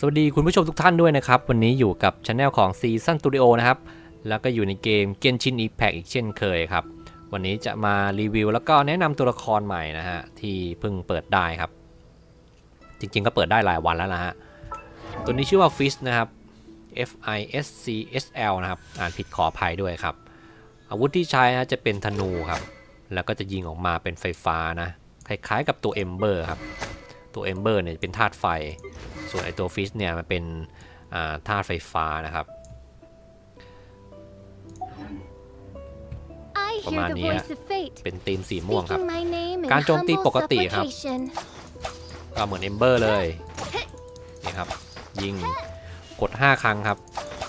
สวัสดีคุณผู้ชมทุกท่านด้วยนะครับ วันนี้อยู่กับช anel ของ Season Studio นะครับ แล้วก็อยู่ในเกม Genshin Impact อีกเช่นเคยครับ วันนี้จะมารีวิวแล้วก็แนะนำตัวละครใหม่นะฮะ ที่เพิ่งเปิดได้ครับ จริงๆก็เปิดได้หลายวันแล้วนะฮะ ตัวนี้ชื่อว่า Fish นะครับ F I S C S L นะครับ อ่านผิดขออภัยด้วยครับ อาวุธที่ใช้นะจะเป็นธนูครับ แล้วก็จะยิงออกมาเป็นไฟฟ้านะ คล้ายๆกับตัว Ember ครับ ตัว Ember เนี่ยเป็นธาตุไฟ ส่วนไอตัวฟิชเนี่ยมันเป็นอ่าธาตุไฟฟ้านะครับ I hear the Pamania. voice of fate เป็นธีมสีม่วงครับ speaking my name in การโจมตี humble ปกติครับ supplication. ก็เหมือน Ember เลยนี่ครับ ยิงกด 5 ครั้งครับ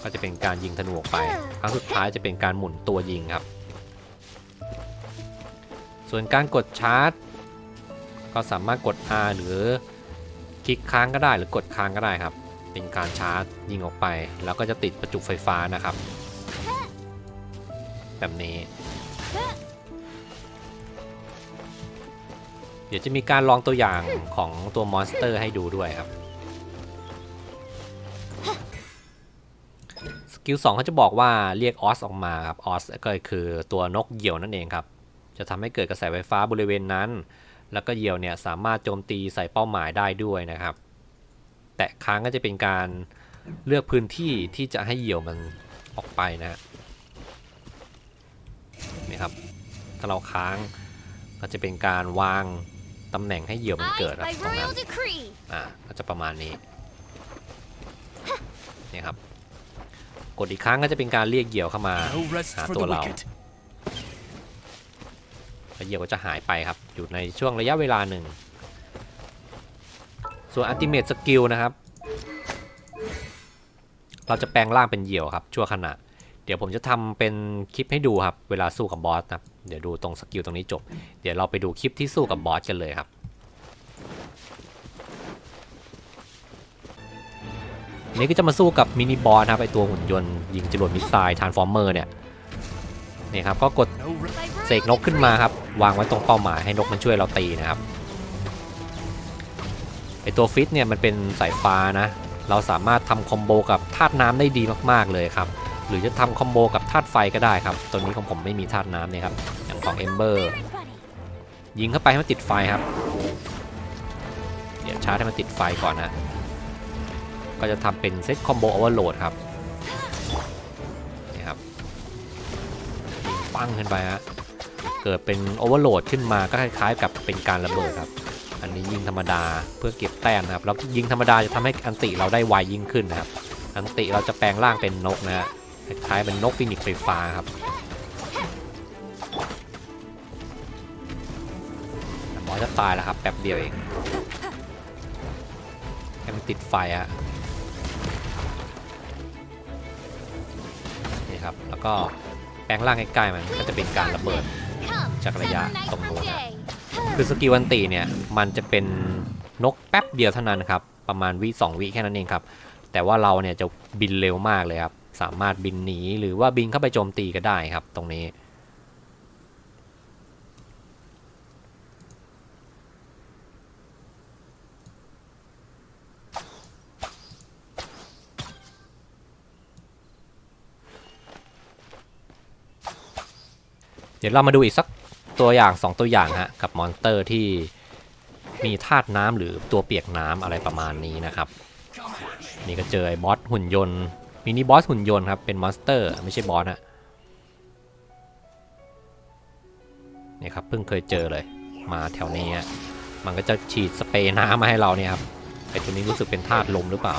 ก็จะเป็นการยิงธนูออกไป ครั้งสุดท้ายจะเป็นการหมุนตัวยิงครับ ส่วนการกดชาร์จ ก็สามารถกด R หรือ คลิกค้างก็ได้หรือกดค้างก็ได้ครับ เป็นการชาร์จยิงออกไป แล้วก็จะติดประจุไฟฟ้านะครับ แบบนี้ เดี๋ยวจะมีการลองตัวอย่างของตัวมอนสเตอร์ให้ดูด้วยครับสกิล2เขาจะบอกว่าเรียกออสออกมาครับออสก็คือตัวนกเหยี่ยวนั่นเองครับ จะทำให้เกิดกระแสไฟฟ้าบริเวณนั้น แล้วก็เหยี่ยวเนี่ยสามารถโจมตีใส่เป้าหมายได้ด้วยนะครับ แตะค้างก็จะเป็นการเลือกพื้นที่ที่จะให้เหยี่ยวมันออกไปนะฮะนี่ครับ ถ้าเราค้างก็จะเป็นการวางตำแหน่งให้เหยี่ยวมันเกิด I, ครับ by ตรงนั้น royal decree, อ่าก็จะประมาณนี้นี่ครับกดอีกครั้งก็จะเป็นการเรียกเหยี่ยวเข้ามา No rest Ah, for tua the lao. เหยี่ยวก็จะหายไปครับ อยู่ในช่วงระยะเวลาหนึ่ง ส่วนอัติเม e สกิลนะครับ เราจะแปลงร่างเป็นเหยี่ยวครับ ชั่วขณะ เดี๋ยวผมจะทำเป็นคลิปให้ดูครับ เวลาสู้กับบอสนะเดี๋ยวดูตรงสกิลตรงนี้จบ เดี๋ยวเราไปดูคลิปที่สู้กับบอสกันเลยครับนี้ก็จะมาสู้กับมินิบอสนะครับไอตัวหุ่นยนต์ยิงจรวดมิสไซล์ทานฟอร์เมอร์เนี่ย นี่ครับก็กดเสกนกขึ้นมาครับ วางไว้ตรงเป้าหมายให้นกมันช่วยเราตีนะครับไอตัวฟิตเนี่ยมันเป็นสายฟ้านะ เราสามารถทำคอมโบกับธาตุน้ำได้ดีมากๆเลยครับ หรือจะทำคอมโบกับธาตุไฟก็ได้ครับ ตัวนี้ของผมไม่มีธาตุน้ำเนี่ยครับ อย่างของ Ember everybody. ยิงเข้าไปให้มันติดไฟครับ เดี๋ยวชาร์จให้มันติดไฟก่อนนะ ก็จะทำเป็นเซตคอมโบโอเวอร์โหลดครับ ปั้งขึ้นไปฮะเกิดเป็นโอเวอร์โหลดขึ้นมาก็คล้ายๆ กับเป็นการระเบิดครับอันนี้ยิงธรรมดาเพื่อเก็บแต้มนะครับแล้วยิงธรรมดาจะทำให้อันติเราได้ไวยิ่งขึ้นนะครับ อันติเราจะแปลงร่างเป็นนกนะฮะคล้ายๆเป็นนกฟินิกซ์ไฟฟ้าครับบอจะตายแล้วครับแป๊บเดียวเองให้มันติดไฟอะนี่ครับแล้วก็ ปลงร่างใกล้ๆมันก็จะเป็นการระเบิด Come, จากระยะ seven nights ตรงนู้น one นะ day. คือสกิลวันตีเนี่ยมันจะเป็นนกแป๊บเดียวเท่านั้นครับประมาณวิสองวิแค่นั้นเองครับ แต่ว่าเราเนี่ยจะบินเร็วมากเลยครับ สามารถบินหนีหรือว่าบินเข้าไปโจมตีก็ได้ครับ ตรงนี้ เดี๋ยวเรามาดูอีกสักตัวอย่าง 2 ตัวอย่างฮะกับมอนสเตอร์ที่มีธาตุน้ำหรือตัวเปียกน้ำอะไรประมาณนี้นะครับ นี่ก็เจอไอ้บอสหุ่นยนต์มินิบอสหุ่นยนต์ครับเป็นมอนสเตอร์ไม่ใช่บอสฮะนี่ครับเพิ่งเคยเจอเลยมาแถวนี้มันก็จะฉีดสเปรย์น้ำมาให้เราเนี่ยครับไอตัวนี้รู้สึกเป็นธาตุลมหรือเปล่า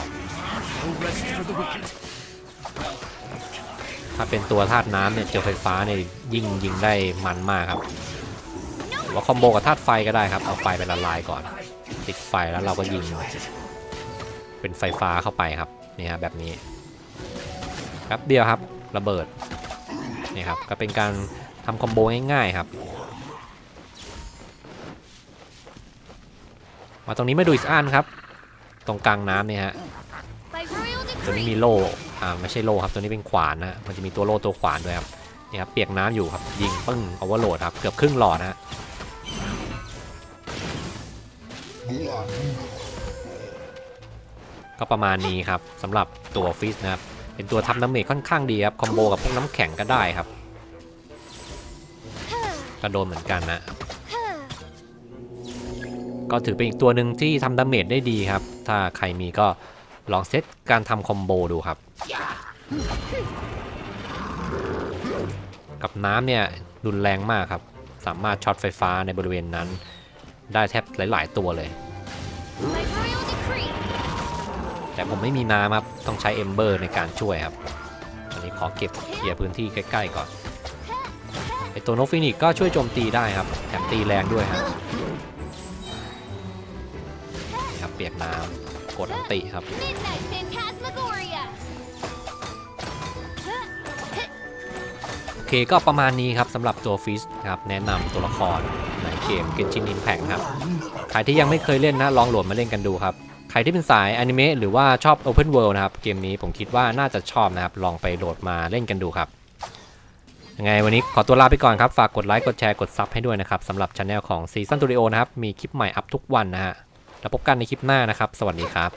ถ้าเป็นตัวธาตุน้ำเนี่ยเจอไฟฟ้าเนี่ยยิงยิงได้มันมากครับว่าคอมโบกับธาตุไฟก็ได้ครับเอาไฟไปละลายก่อน ติดไฟแล้วเราก็ยิง เป็นไฟฟ้าเข้าไปครับนี่ฮะแบบนี้แป๊บเดียวครับระเบิดนี่ครับก็เป็นการทำคอมโบง่ายๆครับมาตรงนี้มาดูอีกอันครับ ตรงกลางน้ำเนี่ยฮะ By royal ตัวนี้มีโล่ อ่าไม่ใช่โล่ครับตัวนี้เป็นขวานนะมันจะมีตัวโล่ตัวขวานด้วยครับนี่ครับเปียกน้ำอยู่ครับยิงปึ้งโอเวอร์โหลดครับเกือบครึ่งหลอดนะก็ประมาณนี้ครับสำหรับตัวฟิสนะครับเป็นตัวทำดาเมจค่อนข้างดีครับคอมโบกับพวกน้ำแข็งก็ได้ครับก็โดนเหมือนกันนะก็ถือเป็นอีกตัวหนึ่งที่ทำดาเมจได้ดีครับ ถ้าใครมีก็ ลองเซตการทำคอมโบดูครับ กับน้ำเนี่ยรุนแรงมากครับ สามารถช็อตไฟฟ้าในบริเวณนั้น ได้แทบหลาย ๆ ตัวเลย แต่ผมไม่มีน้ำครับ ต้องใช้เอมเบอร์ในการช่วยครับ อันนี้ขอเก็บเคลียร์พื้นที่ใกล้ ๆ ก่อนไอตัวนกฟินิกก็ช่วยโจมตีได้ครับ แถมตีแรงด้วยครับนะครับเปียกน้ำ กดอันติครับ Midnight Phantasmagoria. โอเคก็ประมาณนี้ครับสำหรับตัวฟิสครับแนะนำตัวละครในเกม Genshin Impact ครับ ใครที่ยังไม่เคยเล่นนะลองโหลดมาเล่นกันดูครับ ใครที่เป็นสายอนิเมะหรือว่าชอบ Open World นะครับ เกมนี้ผมคิดว่าน่าจะชอบนะครับ ลองไปโหลดมาเล่นกันดูครับยังไงวันนี้ขอตัวลาไปก่อนครับ ฝากกดไลค์ กดแชร์ กดซับให้ด้วยนะครับสำหรับช anel ของ Season Studio นะครับ มีคลิปใหม่อัพทุกวันนะฮะ แล้วพบกันในคลิปหน้านะครับ สวัสดีครับ